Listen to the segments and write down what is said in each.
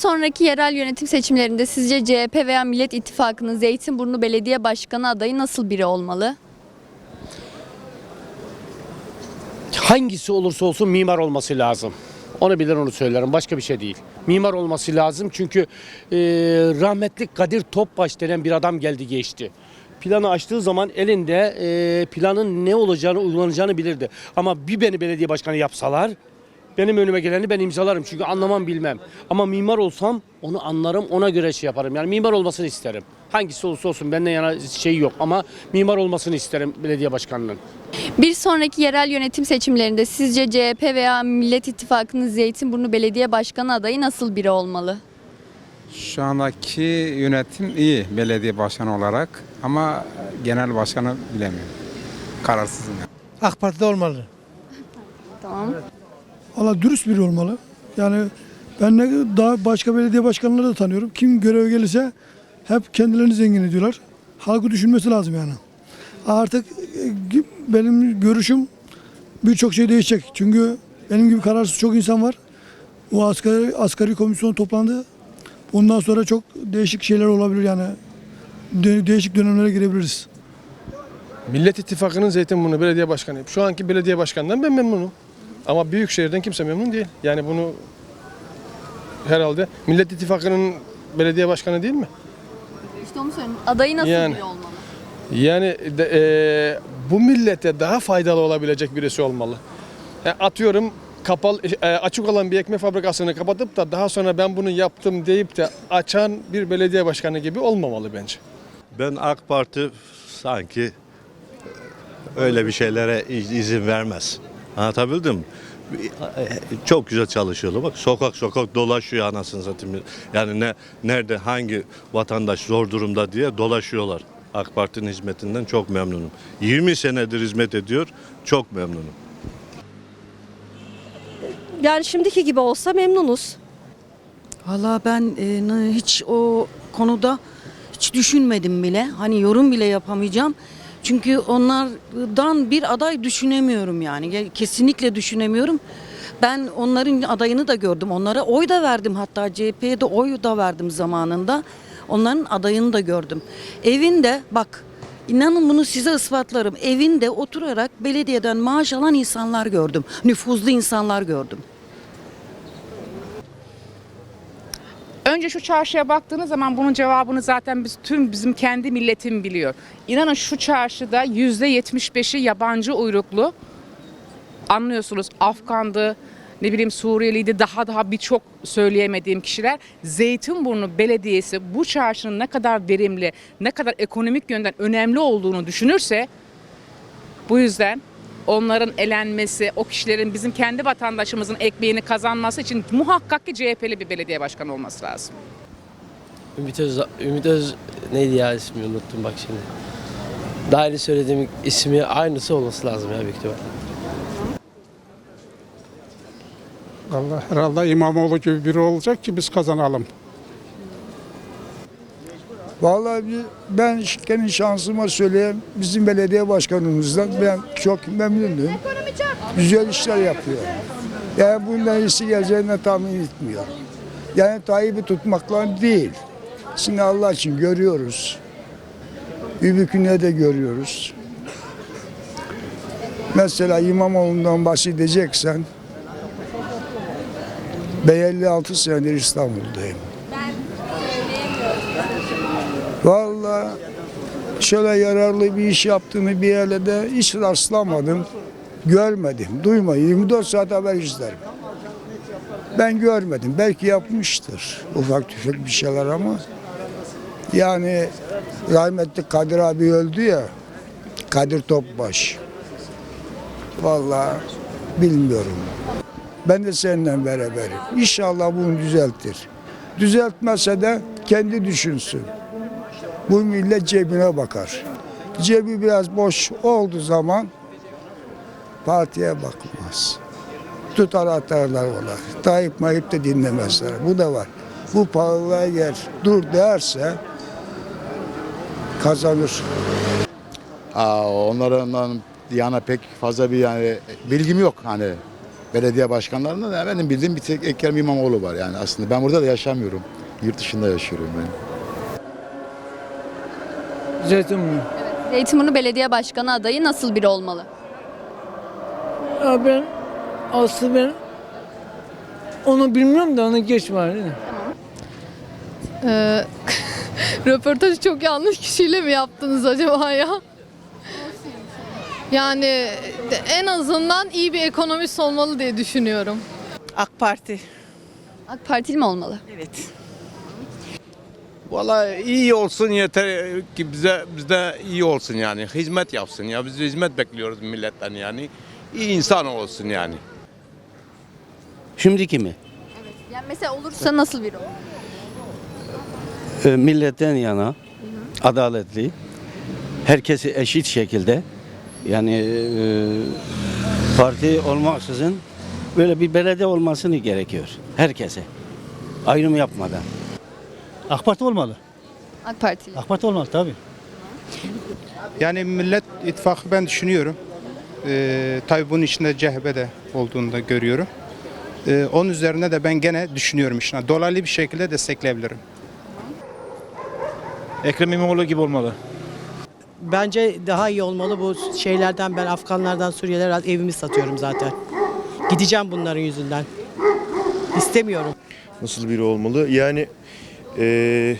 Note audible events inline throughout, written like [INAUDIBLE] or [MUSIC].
sonraki yerel yönetim seçimlerinde sizce CHP veya Millet İttifakı'nın Zeytinburnu Belediye Başkanı adayı nasıl biri olmalı? Hangisi olursa olsun mimar olması lazım. Onu bilir onu söylerim. Başka bir şey değil. Mimar olması lazım çünkü e, rahmetli Kadir Topbaş denen bir adam geldi geçti. Planı açtığı zaman elinde e, planın ne olacağını uygulanacağını bilirdi. Ama bir beni belediye başkanı yapsalar benim önüme geleni ben imzalarım çünkü anlamam bilmem. Ama mimar olsam onu anlarım ona göre şey yaparım. Yani mimar olmasını isterim. Hangisi olursa olsun benden yana şey yok ama mimar olmasını isterim belediye başkanının. Bir sonraki yerel yönetim seçimlerinde sizce CHP veya Millet İttifakı'nın Zeytinburnu Belediye Başkanı adayı nasıl biri olmalı? Şu andaki yönetim iyi belediye başkanı olarak ama genel başkanı bilemiyorum. Kararsızım. AK Parti'de olmalı. Tamam. Valla dürüst biri olmalı. Yani ben ne daha başka belediye başkanları da tanıyorum. Kim göreve gelirse hep kendilerini zengin ediyorlar. Halkı düşünmesi lazım yani. Artık e, benim görüşüm birçok şey değişecek. Çünkü benim gibi kararsız çok insan var. O asgari, asgari komisyon toplandı. Bundan sonra çok değişik şeyler olabilir yani. De- değişik dönemlere girebiliriz. Millet İttifakı'nın Zeytinburnu Belediye Başkanıyım. Şu anki belediye başkanından ben memnunum. Ama Büyükşehir'den kimse memnun değil. Yani bunu herhalde Millet İttifakı'nın belediye başkanı değil mi? İşte onu söyleyeyim. Adayı nasıl Yani. biri olmalı? Yani de, e, bu millete daha faydalı olabilecek birisi olmalı. Yani atıyorum kapalı e, açık olan bir ekmek fabrikasını kapatıp da daha sonra ben bunu yaptım deyip de açan bir belediye başkanı gibi olmamalı bence. Ben AK Parti sanki öyle bir şeylere iz- izin vermez. Anlatabildim? Çok güzel çalışıyorlar. Bak sokak sokak dolaşıyor anasını satayım. Yani ne nerede hangi vatandaş zor durumda diye dolaşıyorlar. AK Parti'nin hizmetinden çok memnunum. 20 senedir hizmet ediyor. Çok memnunum. Yani şimdiki gibi olsa memnunuz. Valla ben e, hiç o konuda hiç düşünmedim bile. Hani yorum bile yapamayacağım. Çünkü onlardan bir aday düşünemiyorum yani. Kesinlikle düşünemiyorum. Ben onların adayını da gördüm. Onlara oy da verdim hatta CHP'ye de oy da verdim zamanında. Onların adayını da gördüm. Evinde bak inanın bunu size ispatlarım. Evinde oturarak belediyeden maaş alan insanlar gördüm. Nüfuzlu insanlar gördüm. Önce şu çarşıya baktığınız zaman bunun cevabını zaten biz tüm bizim kendi milletim biliyor. İnanın şu çarşıda yüzde 75'i yabancı uyruklu. Anlıyorsunuz Afgandı, ne bileyim Suriyeliydi daha daha birçok söyleyemediğim kişiler. Zeytinburnu Belediyesi bu çarşının ne kadar verimli, ne kadar ekonomik yönden önemli olduğunu düşünürse bu yüzden onların elenmesi, o kişilerin bizim kendi vatandaşımızın ekmeğini kazanması için muhakkak ki CHP'li bir belediye başkanı olması lazım. Ümit Öz, Ümit Öz neydi ya ismini unuttum bak şimdi. Daha önce söylediğim ismi aynısı olması lazım ya büyük ihtimal. Allah herhalde İmamoğlu gibi biri olacak ki biz kazanalım. Vallahi ben kendi şansıma söyleyeyim bizim belediye başkanımızdan ben çok memnunum. Güzel işler yapıyor. Yani bundan iyisi geleceğini tahmin etmiyorum. Yani Tayyip'i tutmakla değil. Şimdi Allah için görüyoruz. Übüküne de görüyoruz. Mesela İmamoğlu'ndan bahsedeceksen ben 56 senedir İstanbul'dayım. Vallahi şöyle yararlı bir iş yaptığını bir yerde de hiç rastlamadım. Görmedim, duymadım. 24 saat haber izlerim. Ben görmedim. Belki yapmıştır ufak tefek bir şeyler ama yani rahmetli Kadir abi öldü ya Kadir Topbaş. Vallahi bilmiyorum. Ben de seninle beraberim. İnşallah bunu düzeltir. Düzeltmezse de kendi düşünsün. Bu millet cebine bakar. Cebi biraz boş olduğu zaman partiye bakmaz. Tutar atarlar ona. Tayyip mayıp da dinlemezler. Bu da var. Bu pahalılığa yer dur derse kazanır. Aa, onlardan yana pek fazla bir yani bilgim yok hani. belediye başkanlarında da benim bildiğim bir tek Ekrem İmamoğlu var yani aslında. Ben burada da yaşamıyorum. Yurt dışında yaşıyorum ben. Zeytinburnu. Zeytinburnu Belediye Başkanı adayı nasıl biri olmalı? Ya ben aslında ben onu bilmiyorum da onu geç var. Ee, [LAUGHS] röportajı çok yanlış kişiyle mi yaptınız acaba ya? Yani en azından iyi bir ekonomist olmalı diye düşünüyorum. AK Parti. AK Partili mi olmalı? Evet. Valla iyi olsun yeter ki bize bize iyi olsun yani. Hizmet yapsın ya. Biz hizmet bekliyoruz milletten yani. İyi insan olsun yani. Şimdiki mi? Yani mesela olursa nasıl biri olur? Ee, milletten yana, adaletli, herkesi eşit şekilde yani e, parti olmaksızın böyle bir belediye olmasını gerekiyor herkese. Ayrım yapmadan. AK Parti olmalı. AK Partili. AK Parti olmalı tabii. Yani Millet İttifakı ben düşünüyorum. Ee, tabii bunun içinde CHP de olduğunu da görüyorum. Ee, onun üzerine de ben gene düşünüyorum işine. Dolaylı bir şekilde destekleyebilirim. Ekrem İmamoğlu gibi olmalı. Bence daha iyi olmalı bu şeylerden ben Afganlardan Suriyeliler evimi satıyorum zaten. Gideceğim bunların yüzünden. İstemiyorum. Nasıl biri olmalı? Yani eee,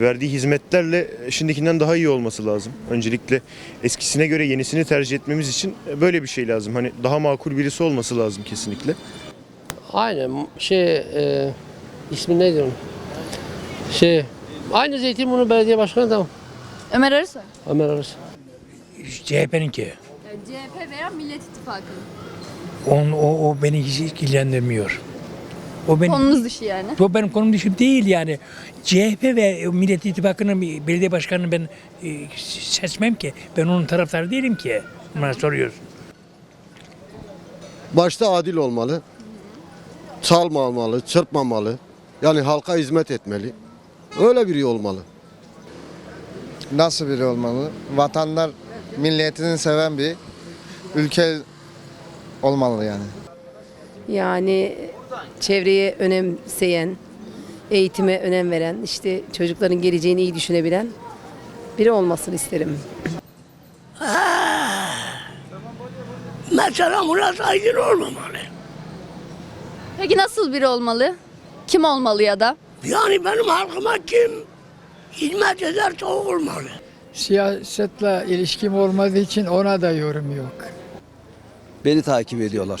verdiği hizmetlerle şimdikinden daha iyi olması lazım. Öncelikle eskisine göre yenisini tercih etmemiz için böyle bir şey lazım. Hani daha makul birisi olması lazım kesinlikle. Aynen şey e, ismi neydi onun? Şey aynı Zeytinburnu Belediye Başkanı da Ömer Arısoy. Ömer Arıs. CHP'ninki. CHP veya Millet İttifakı. On, o, o beni hiç ilgilendirmiyor. O benim, Konunuz dışı yani. o benim konum dışı değil yani. CHP ve Millet İttifakı'nın bir belediye başkanını ben e, seçmem ki. Ben onun taraftarı değilim ki. Bana soruyorsun. Başta adil olmalı. Çalmamalı, çırpmamalı. Yani halka hizmet etmeli. Öyle biri olmalı. Nasıl biri olmalı? Vatanlar milletini seven bir ülke olmalı yani. Yani çevreye önemseyen, eğitime önem veren, işte çocukların geleceğini iyi düşünebilen biri olmasını isterim. Mesela Murat Aydın olmamalı. Peki nasıl biri olmalı? Kim olmalı ya da? Yani benim halkıma kim hizmet ederse o olmalı. Siyasetle ilişkim olmadığı için ona da yorum yok. Beni takip ediyorlar.